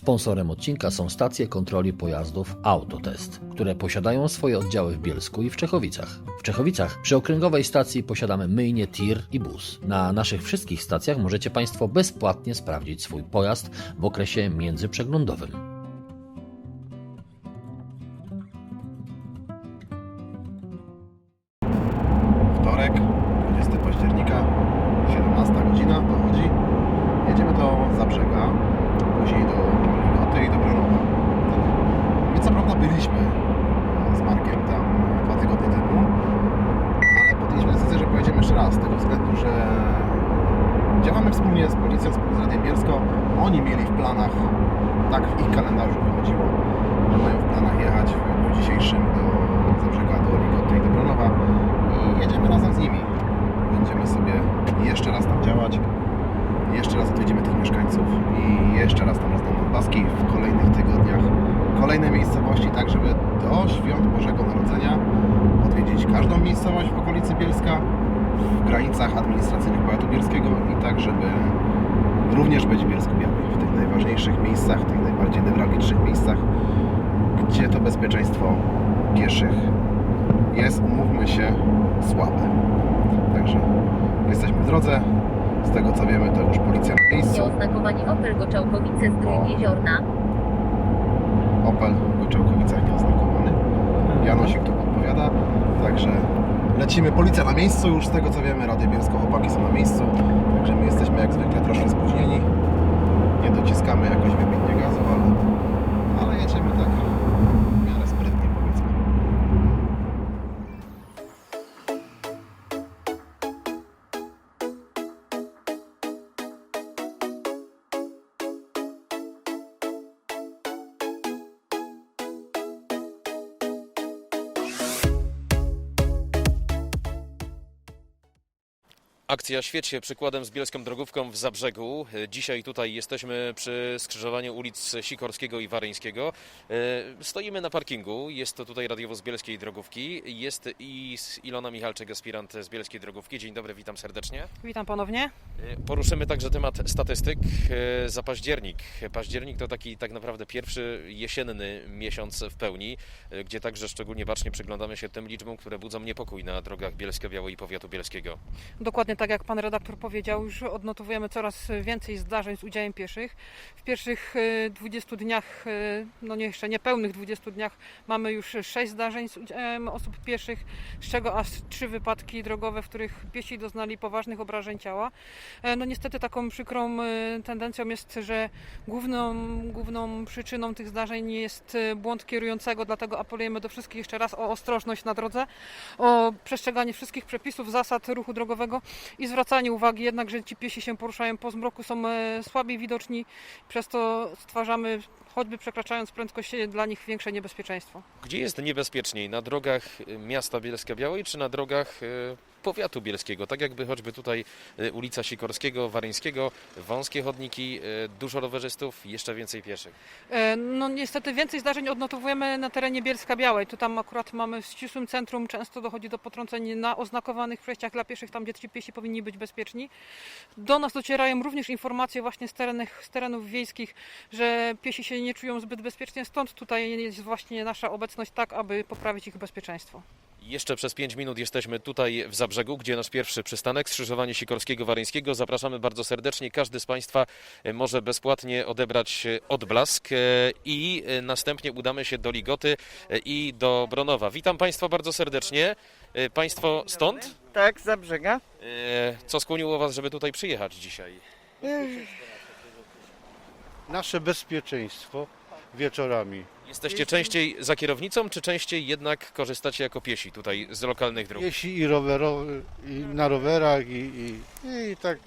Sponsorem odcinka są stacje kontroli pojazdów Autotest, które posiadają swoje oddziały w Bielsku i w Czechowicach. W Czechowicach przy okręgowej stacji posiadamy myjnie, tir i bus. Na naszych wszystkich stacjach możecie Państwo bezpłatnie sprawdzić swój pojazd w okresie międzyprzeglądowym. Wtorek, 20 października, 17 godzina dochodzi. Jedziemy do Zabrzega, później do Ligoty i do Bronowa. My co prawda byliśmy z Markiem tam dwa tygodnie temu, ale podjęliśmy decyzję, że pojedziemy jeszcze raz, z tego względu, że działamy wspólnie z policją, wspólnie z Radiem Bielsko. Oni mieli w planach, tak w ich kalendarzu wychodziło, że mają w planach jechać w dniu dzisiejszym do Zabrzega, do Ligoty i do Bronowa i jedziemy razem z nimi. Będziemy sobie jeszcze raz tam działać, jeszcze raz odwiedzimy tych mieszkańców i jeszcze raz tam rozdamy odblaski w kolejnych tygodniach, kolejne miejscowości, tak żeby do świąt Bożego Narodzenia odwiedzić każdą miejscowość w okolicy Bielska, w granicach administracyjnych powiatu bielskiego i tak, żeby również być w Bielsku Białej, w tych najważniejszych miejscach, w tych najbardziej newralgicznych miejscach, gdzie to bezpieczeństwo pieszych jest, umówmy się, słabe. Także jesteśmy w drodze. Z tego co wiemy, to już policja na miejscu. Nieoznakowani Opel Goczałkowice z Gryń Jeziorna. Opel w Goczałkowicach nieoznakowany. Janosik tu podpowiada. Także lecimy. Policja na miejscu już z tego co wiemy. Rady Bielsko chłopaki są na miejscu. Także my jesteśmy jak zwykle troszkę spóźnieni. Nie dociskamy jakoś wybitnie gazu, ale Akcja Świeć się przykładem z Bielską Drogówką w Zabrzegu. Dzisiaj tutaj jesteśmy przy skrzyżowaniu ulic Sikorskiego i Waryńskiego. E, Stoimy na parkingu. Jest to tutaj radiowóz Bielskiej Drogówki. Jest i z Ilona Michalczyk, aspirant z Bielskiej Drogówki. Dzień dobry, witam serdecznie. Witam ponownie. E, Poruszymy także temat statystyk e, za październik. Październik to taki tak naprawdę pierwszy jesienny miesiąc w pełni, gdzie także szczególnie bacznie przyglądamy się tym liczbom, które budzą niepokój na drogach Bielska-Białej i powiatu bielskiego. Dokładnie tak jak pan redaktor powiedział, już odnotowujemy coraz więcej zdarzeń z udziałem pieszych. W pierwszych e, 20 dniach, e, no nie jeszcze niepełnych 20 dniach, mamy już 6 zdarzeń z udziałem osób pieszych, z czego aż 3 wypadki drogowe, w których piesi doznali poważnych obrażeń ciała. E, No niestety taką przykrą e, tendencją jest, że główną, główną przyczyną tych zdarzeń jest e, błąd kierującego, dlatego apelujemy do wszystkich jeszcze raz o ostrożność na drodze, o przestrzeganie wszystkich przepisów, zasad ruchu drogowego i zwracanie uwagi jednak, że ci piesi się poruszają po zmroku, są e, słabiej widoczni, przez to stwarzamy, choćby przekraczając prędkość, e, dla nich większe niebezpieczeństwo. Gdzie jest niebezpieczniej? Na drogach y, miasta Bielska-Białej czy na drogach powiatu bielskiego? Tak jakby choćby tutaj y, ulica Sikorskiego, Waryńskiego, wąskie chodniki, y, dużo rowerzystów, jeszcze więcej pieszych. E, No niestety więcej zdarzeń odnotowujemy na terenie Bielska Białej. Tu tam akurat mamy w ścisłym centrum, często dochodzi do potrąceń na oznakowanych przejściach dla pieszych, tam gdzie ci piesi powinni być bezpieczni. Do nas docierają również informacje właśnie z, terenach, z terenów wiejskich, że piesi się nie czują zbyt bezpiecznie, stąd tutaj jest właśnie nasza obecność tak, aby poprawić ich bezpieczeństwo. Jeszcze przez 5 minut jesteśmy tutaj w Zabrzegu, gdzie nasz pierwszy przystanek, skrzyżowanie Sikorskiego-Waryńskiego. Zapraszamy bardzo serdecznie. Każdy z Państwa e, może bezpłatnie odebrać e, odblask e, i następnie udamy się do Ligoty i do Bronowa. Witam Państwa bardzo serdecznie. Państwo stąd? Tak, za brzega. E, Co skłoniło Was, żeby tutaj przyjechać dzisiaj? nasze bezpieczeństwo wieczorami. Jesteście częściej za kierownicą, czy częściej jednak korzystacie jako piesi tutaj z lokalnych dróg? Jeśli i, rowerowy, i na rowerach, i, i, i tak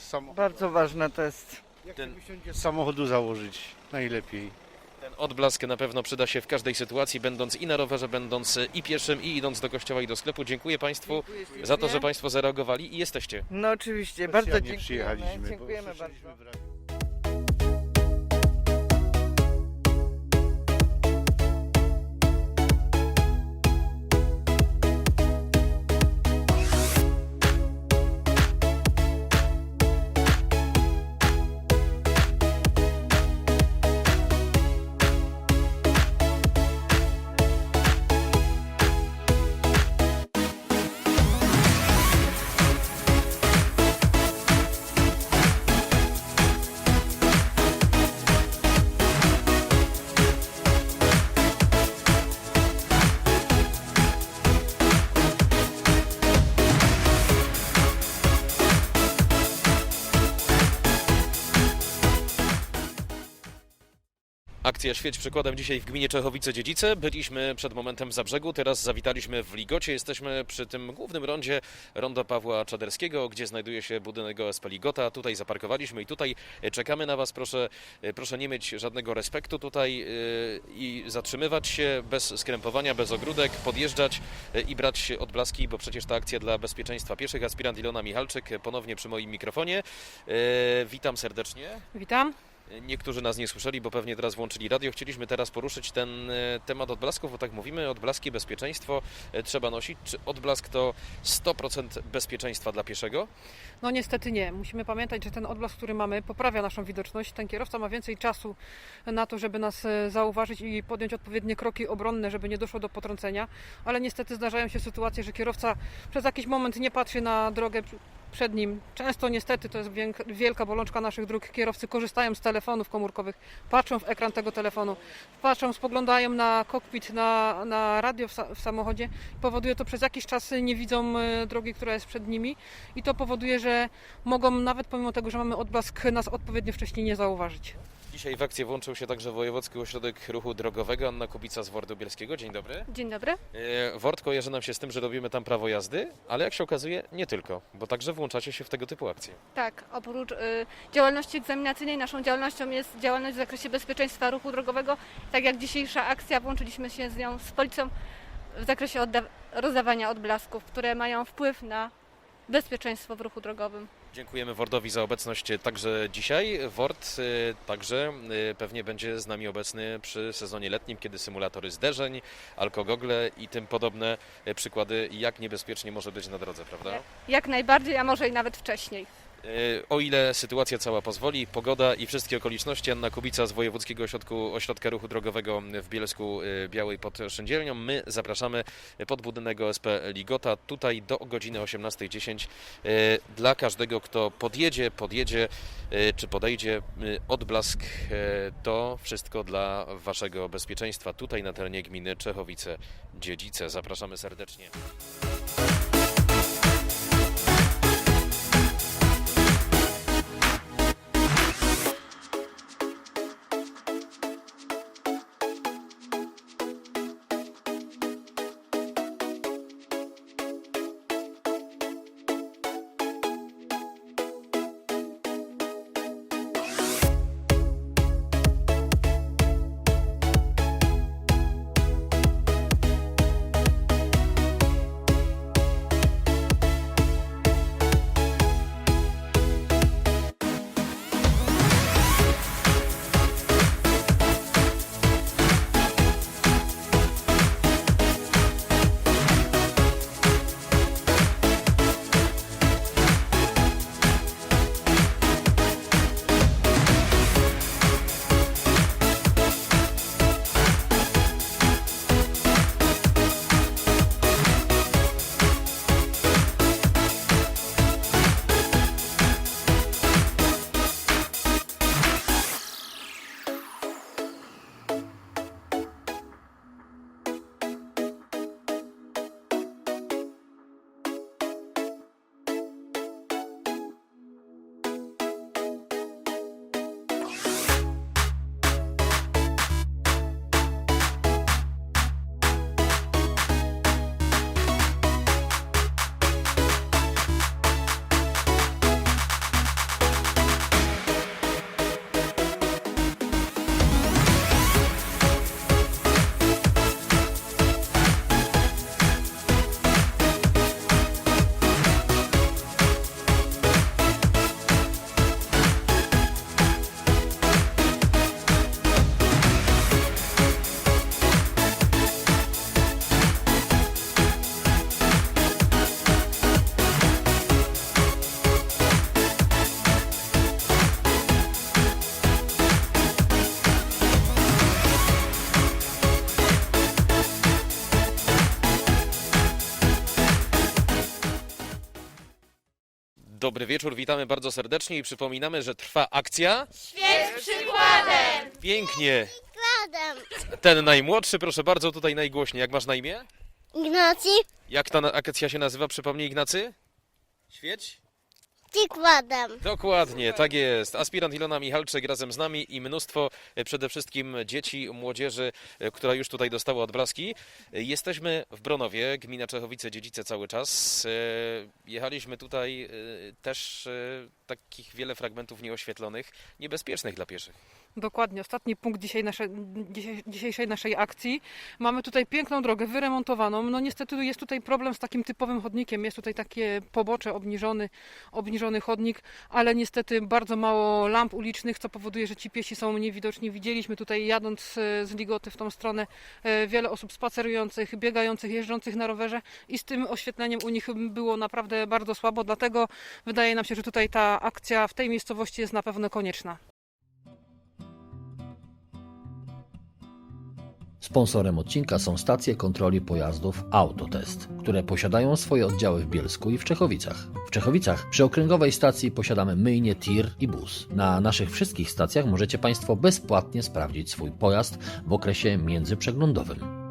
samo. Bardzo ważne to jest. Jak Ten- się wysiądzie z samochodu założyć najlepiej. Ten odblask na pewno przyda się w każdej sytuacji, będąc i na rowerze, będąc i pieszym, i idąc do kościoła i do sklepu. Dziękuję Państwu za to, że Państwo zareagowali i jesteście. No oczywiście, bardzo Specjalnie dziękujemy. przyjechaliśmy, bo Dziękujemy słyszeliśmy bardzo. w radiu. Akcja Świeć przykładem dzisiaj w gminie Czechowice-Dziedzice. Byliśmy przed momentem w Zabrzegu, teraz zawitaliśmy w Ligocie. Jesteśmy przy tym głównym rondzie, rondo Pawła Czaderskiego, gdzie znajduje się budynek OSP Ligota. Tutaj zaparkowaliśmy i tutaj czekamy na Was. Proszę, proszę nie mieć żadnego respektu tutaj yy, i zatrzymywać się bez skrępowania, bez ogródek, podjeżdżać yy, i brać odblaski, bo przecież ta akcja dla bezpieczeństwa pieszych. Aspirant Ilona Michalczyk ponownie przy moim mikrofonie. Yy, Witam serdecznie. Witam. Niektórzy nas nie słyszeli, bo pewnie teraz włączyli radio. Chcieliśmy teraz poruszyć ten e, temat odblasków, bo tak mówimy, odblaski, bezpieczeństwo e, trzeba nosić. Czy odblask to 100% bezpieczeństwa dla pieszego? No niestety nie. Musimy pamiętać, że ten odblask, który mamy, poprawia naszą widoczność. Ten kierowca ma więcej czasu na to, żeby nas e, zauważyć i podjąć odpowiednie kroki obronne, żeby nie doszło do potrącenia. Ale niestety zdarzają się sytuacje, że kierowca przez jakiś moment nie patrzy na drogę przed nim. Często niestety to jest wielka bolączka naszych dróg. Kierowcy korzystają z telefonów komórkowych, patrzą w ekran tego telefonu, patrzą, spoglądają na kokpit, na, na radio w, sa- w samochodzie. Powoduje to przez jakiś czas nie widzą e, drogi, która jest przed nimi i to powoduje, że mogą nawet pomimo tego, że mamy odblask, nas odpowiednio wcześniej nie zauważyć. Dzisiaj w akcję włączył się także Wojewódzki Ośrodek Ruchu Drogowego. Anna Kubica z Wordu Bielskiego. Dzień dobry. Dzień dobry. E, Wort kojarzy nam się z tym, że robimy tam prawo jazdy, ale jak się okazuje, nie tylko, bo także włączacie się w tego typu akcje. Tak, oprócz y, działalności egzaminacyjnej, naszą działalnością jest działalność w zakresie bezpieczeństwa ruchu drogowego. Tak jak dzisiejsza akcja, włączyliśmy się z nią z policją w zakresie rozdawania odblasków, które mają wpływ na bezpieczeństwo w ruchu drogowym. Dziękujemy Wordowi za obecność także dzisiaj. Word y, także y, pewnie będzie z nami obecny przy sezonie letnim, kiedy symulatory zderzeń, alkogogle i tym podobne y, przykłady, jak niebezpiecznie może być na drodze, prawda? Jak najbardziej, a może i nawet wcześniej. Y, O ile sytuacja cała pozwoli, pogoda i wszystkie okoliczności, Anna Kubica z Wojewódzkiego Ośrodku, Ośrodka Ruchu Drogowego w Bielsku y, Białej pod Szyndzielnią. My zapraszamy pod budynek OSP Ligota, tutaj do godziny 18.10 y, dla każdego, kto podjedzie, podjedzie czy podejdzie odblask, to wszystko dla Waszego bezpieczeństwa tutaj na terenie gminy Czechowice-Dziedzice. Zapraszamy serdecznie. Dobry wieczór, witamy bardzo serdecznie i przypominamy, że trwa akcja. Świeć przykładem! Pięknie. Ten najmłodszy, proszę bardzo, tutaj najgłośniej. Jak masz na imię? Ignacy, Jak ta na- akcja się nazywa? Przypomnij Ignacy? Świeć? Przykładem. Dokładnie, tak jest. Aspirant Ilona Michalczyk razem z nami i mnóstwo e, przede wszystkim dzieci, młodzieży, e, która już tutaj dostała odblaski. E, Jesteśmy w Bronowie, gmina Czechowice-Dziedzice cały czas. Jechaliśmy tutaj też takich wiele fragmentów nieoświetlonych, niebezpiecznych dla pieszych. Dokładnie, ostatni punkt dzisiaj nasze, dzisiejszej naszej akcji. Mamy tutaj piękną drogę, wyremontowaną. No niestety jest tutaj problem z takim typowym chodnikiem. Jest tutaj takie pobocze, obniżony, obniżony chodnik, ale niestety bardzo mało lamp ulicznych, co powoduje, że ci piesi są niewidoczni. Widzieliśmy tutaj jadąc e, z Ligoty w tą stronę e, wiele osób spacerujących, biegających, jeżdżących na rowerze i z tym oświetleniem u nich było naprawdę bardzo słabo. Dlatego wydaje nam się, że tutaj ta akcja w tej miejscowości jest na pewno konieczna. Sponsorem odcinka są stacje kontroli pojazdów Autotest, które posiadają swoje oddziały w Bielsku i w Czechowicach. W Czechowicach przy okręgowej stacji posiadamy myjnie, tir i bus. Na naszych wszystkich stacjach możecie Państwo bezpłatnie sprawdzić swój pojazd w okresie międzyprzeglądowym.